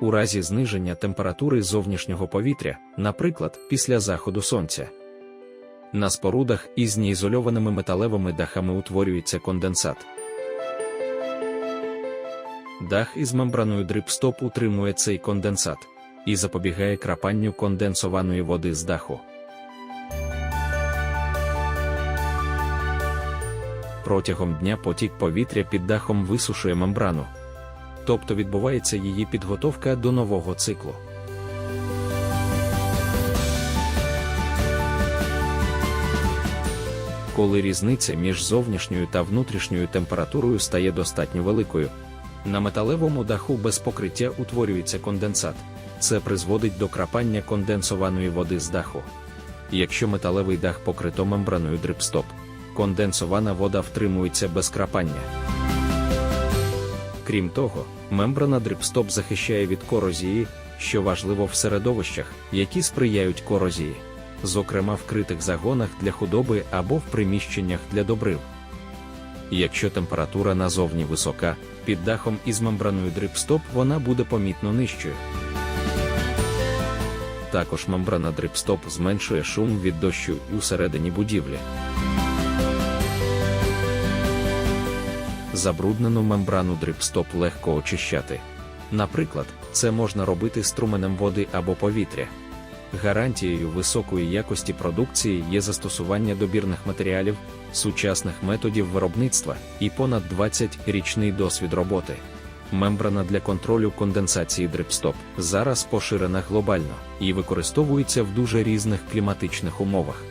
у разі зниження температури зовнішнього повітря, наприклад, після заходу сонця. На спорудах із неізольованими металевими дахами утворюється конденсат. Дах із мембраною дрипстоп утримує цей конденсат і запобігає крапанню конденсованої води з даху. Протягом дня потік повітря під дахом висушує мембрану, тобто відбувається її підготовка до нового циклу. Коли різниця між зовнішньою та внутрішньою температурою стає достатньо великою, на металевому даху без покриття утворюється конденсат. Це призводить до крапання конденсованої води з даху. Якщо металевий дах покрито мембраною дрипстоп, конденсована вода втримується без крапання. Крім того, мембрана дрипстоп захищає від корозії, що важливо в середовищах, які сприяють корозії, зокрема в критих загонах для худоби або в приміщеннях для добрив. Якщо температура назовні висока, під дахом із мембраною дрипстоп вона буде помітно нижчою. Також мембрана дрипстоп зменшує шум від дощу і усередині будівлі. Забруднену мембрану дрипстоп легко очищати. Наприклад, це можна робити струменем води або повітря. Гарантією високої якості продукції є застосування добірних матеріалів, сучасних методів виробництва і понад 20-річний досвід роботи. Мембрана для контролю конденсації дрипстоп зараз поширена глобально і використовується в дуже різних кліматичних умовах.